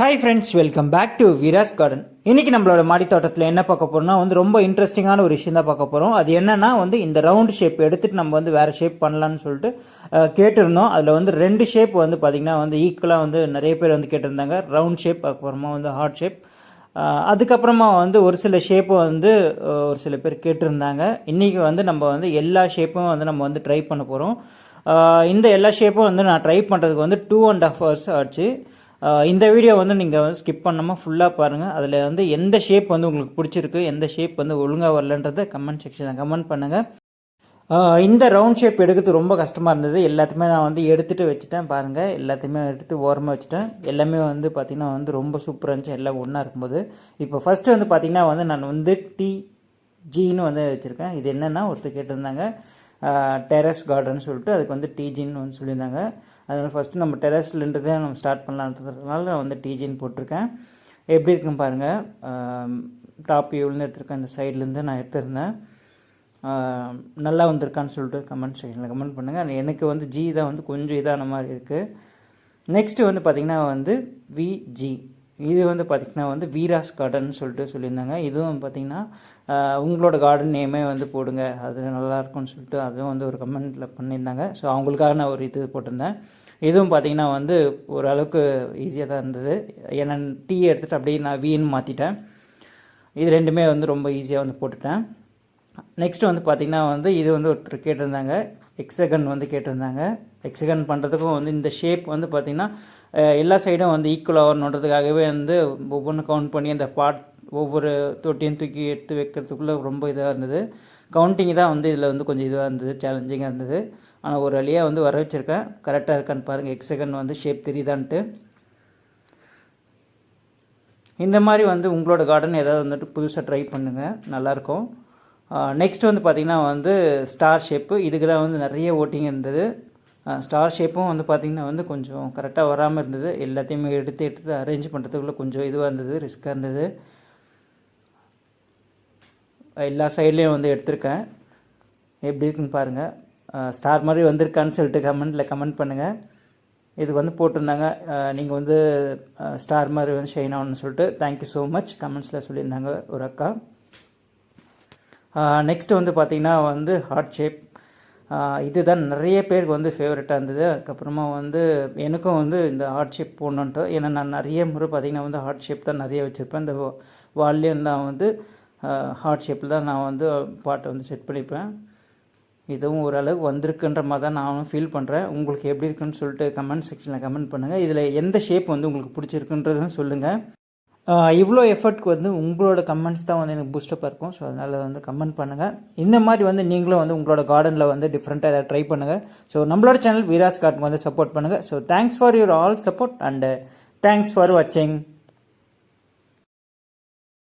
Hi friends welcome back to Vira's garden இன்னைக்கு நம்மளோட மாடி தோட்டத்தில் என்ன பார்க்க போகிறோம்னா வந்து ரொம்ப இன்ட்ரெஸ்டிங்கான ஒரு விஷயம் தான் பார்க்க போகிறோம் அது என்னன்னா வந்து இந்த ரவுண்ட் ஷேப் எடுத்துகிட்டு நம்ம வந்து வேறு ஷேப் பண்ணலான்னு சொல்லிட்டு கேட்டிருந்தோம். அதில் வந்து ரெண்டு ஷேப் வந்து பார்த்திங்கன்னா வந்து ஈக்குவலாக வந்து நிறைய பேர் வந்து கேட்டிருந்தாங்க. ரவுண்ட் ஷேப் அப்புறமா வந்து ஹார்ட் ஷேப் அதுக்கப்புறமா வந்து ஒரு சில ஷேப்பு வந்து ஒரு சில பேர் கேட்டிருந்தாங்க. இன்றைக்கி வந்து நம்ம வந்து எல்லா ஷேப்பும் வந்து நம்ம வந்து ட்ரை பண்ண போகிறோம் இந்த எல்லா ஷேப்பும் வந்து நான் ட்ரை பண்ணுறதுக்கு வந்து டூ அண்ட் ஹாஃப் ஹவர்ஸ் ஆச்சு. இந்த வீடியோ வந்து நீங்கள் வந்து ஸ்கிப் பண்ணாமல் ஃபுல்லாக பாருங்கள் அதில் வந்து எந்த ஷேப் வந்து உங்களுக்கு பிடிச்சிருக்கு எந்த ஷேப் வந்து ஒழுங்காக வரலன்றதை கமெண்ட் செக்ஷனில் கமெண்ட் பண்ணுங்கள் இந்த ரவுண்ட் ஷேப் எடுக்கிறது ரொம்ப கஷ்டமாக இருந்தது. எல்லாத்தையுமே நான் வந்து எடுத்துகிட்டு வச்சுட்டேன் பாருங்கள் எல்லாத்தையுமே எடுத்து ஓரமாக வச்சுட்டேன். எல்லாமே வந்து பார்த்திங்கன்னா வந்து ரொம்ப சூப்பராக இருந்துச்சு. எல்லாம் ஒன்றா இருக்கும்போது. இப்போ ஃபஸ்ட்டு வந்து பார்த்திங்கன்னா வந்து நான் வந்து டி ஜின்னு வந்து வச்சுருக்கேன். இது என்னென்னா ஒருத்தர் கேட்டிருந்தாங்க. டெரஸ் கார்டன் சொல்லிட்டு அதுக்கு வந்து டிஜின்னு வந்து சொல்லியிருந்தாங்க. அதனால் ஃபஸ்ட்டு நம்ம டெரஸ்லேருந்தே நம்ம ஸ்டார்ட் பண்ணலான்றதுனால நான் வந்து டிஜின்னு போட்டிருக்கேன். எப்படி இருக்குன்னு பாருங்கள் டாப் வியூலேருந்து எடுத்திருக்கேன் இந்த சைட்லேருந்து நான் எடுத்திருந்தேன். நல்லா வந்திருக்கான்னு சொல்லிட்டு கமெண்ட் செக்ஷனில் கமெண்ட் பண்ணுங்கள் எனக்கு வந்து ஜி தான் வந்து கொஞ்சம் இதான மாதிரி இருக்குது நெக்ஸ்ட்டு வந்து பார்த்திங்கன்னா வந்து விஜி இது வந்து பார்த்திங்கன்னா வந்து வீராஸ் கார்டன் சொல்லிட்டு சொல்லியிருந்தாங்க. இதுவும் பார்த்திங்கன்னா உங்களோட கார்டன் நேமே வந்து போடுங்க. அது நல்லாயிருக்கும்னு சொல்லிட்டு அதுவும் வந்து ஒரு கமெண்ட்டில் பண்ணியிருந்தாங்க. ஸோ அவங்களுக்காக நான் ஒரு இது போட்டிருந்தேன். இதுவும் பார்த்திங்கன்னா வந்து ஓரளவுக்கு ஈஸியாக தான் இருந்தது. ஏன்னா டீ எடுத்துகிட்டு அப்படியே நான் வீன்னு மாற்றிட்டேன் இது ரெண்டுமே வந்து ரொம்ப ஈஸியாக வந்து போட்டுட்டேன். நெக்ஸ்ட்டு வந்து பார்த்திங்கன்னா வந்து இது வந்து ஒருத்தர் கேட்டிருந்தாங்க. எக்ஸகன் வந்து கேட்டிருந்தாங்க. எக்ஸகன் பண்ணுறதுக்கும் வந்து இந்த ஷேப் வந்து பார்த்திங்கன்னா எல்லா சைடும் வந்து ஈக்குவலாக வரணுன்றதுக்காகவே வந்து ஒவ்வொன்றும் கவுண்ட் பண்ணி அந்த பாட் ஒவ்வொரு தொட்டியும் தூக்கி எடுத்து வைக்கிறதுக்குள்ளே ரொம்ப இதாக இருந்தது. கவுண்டிங் தான் வந்து இதில் வந்து கொஞ்சம் இதுவாக இருந்தது சேலஞ்சிங்காக இருந்தது. ஆனால் ஒரு வழியாக வந்து வர வச்சுருக்கேன். கரெக்டாக இருக்கான்னு பாருங்கள் எக்ஸகன் வந்து ஷேப் தெரியுதான்ட்டு. இந்த மாதிரி வந்து உங்களோட கார்டன் ஏதாவது வந்துட்டு புதுசாக ட்ரை பண்ணுங்கள் நல்லாயிருக்கும். நெக்ஸ்ட் வந்து பார்த்திங்கன்னா வந்து ஸ்டார் ஷேப்பு இதுக்கு தான் வந்து நிறைய ஓட்டிங் இருந்தது. ஸ்டார் ஷேப்பும் வந்து பார்த்திங்கன்னா வந்து கொஞ்சம் கரெக்டாக வராமல் இருந்தது. எல்லாத்தையுமே எடுத்து எடுத்து அரேஞ்ச் பண்ணுறதுக்குள்ளே கொஞ்சம் இதுவாக இருந்தது ரிஸ்க்காக இருந்தது. எல்லா சைட்லேயும் வந்து எடுத்திருக்கேன். எப்படி இருக்குன்னு பாருங்கள் ஸ்டார் மாதிரி வந்திருக்கான்னு சொல்லிட்டு கமெண்ட்டில் கமெண்ட் பண்ணுங்கள் இதுக்கு வந்து போட்டிருந்தாங்க. நீங்கள் வந்து ஸ்டார் மாதிரி வந்து ஷைன் ஆகணும்னு சொல்லிட்டு தேங்க்யூ ஸோ மச் கமெண்ட்ஸில் சொல்லியிருந்தாங்க ஒரு அக்கா. நெக்ஸ்ட் வந்து பார்த்திங்கன்னா வந்து ஹார்ட் ஷேப் இதுதான் நிறைய பேருக்கு வந்து ஃபேவரட்டாக இருந்தது. அதுக்கப்புறமா வந்து எனக்கும் வந்து இந்த ஹார்ட் ஷேப் போடணுன்ட்டு ஏன்னா நான் நிறைய முறை பார்த்திங்கன்னா வந்து ஹார்ட் ஷேப் தான் நிறைய வச்சுருப்பேன். இந்த வால்லையும் நான் வந்து ஹார்ட் ஷேப்பில் தான் நான் வந்து பாட்டை வந்து செட் பண்ணிப்பேன். இதுவும் ஓரளவுக்கு வந்திருக்குன்ற மாதிரி தான் நானும் ஃபீல் பண்ணுறேன் உங்களுக்கு எப்படி இருக்குன்னு சொல்லிட்டு கமெண்ட் செக்ஷனில் கமெண்ட் பண்ணுங்கள் இதில் எந்த ஷேப் வந்து உங்களுக்கு பிடிச்சிருக்குன்றதும் சொல்லுங்கள் இவ்வளோ எஃபர்ட்க்கு வந்து உங்களோட கமெண்ட்ஸ் தான் வந்து எனக்கு பூஸ்டப்பாக இருக்கும். ஸோ அதனால் வந்து கமெண்ட் பண்ணுங்கள் இந்த மாதிரி வந்து நீங்களும் வந்து உங்களோட கார்டனில் வந்து டிஃப்ரெண்ட்டாக ஏதாவது ட்ரை பண்ணுங்கள் ஸோ நம்மளோட சேனல் வீராஸ் கார்டுக்கு வந்து சப்போர்ட் பண்ணுங்கள் so thanks for your all support and thanks for வாட்சிங்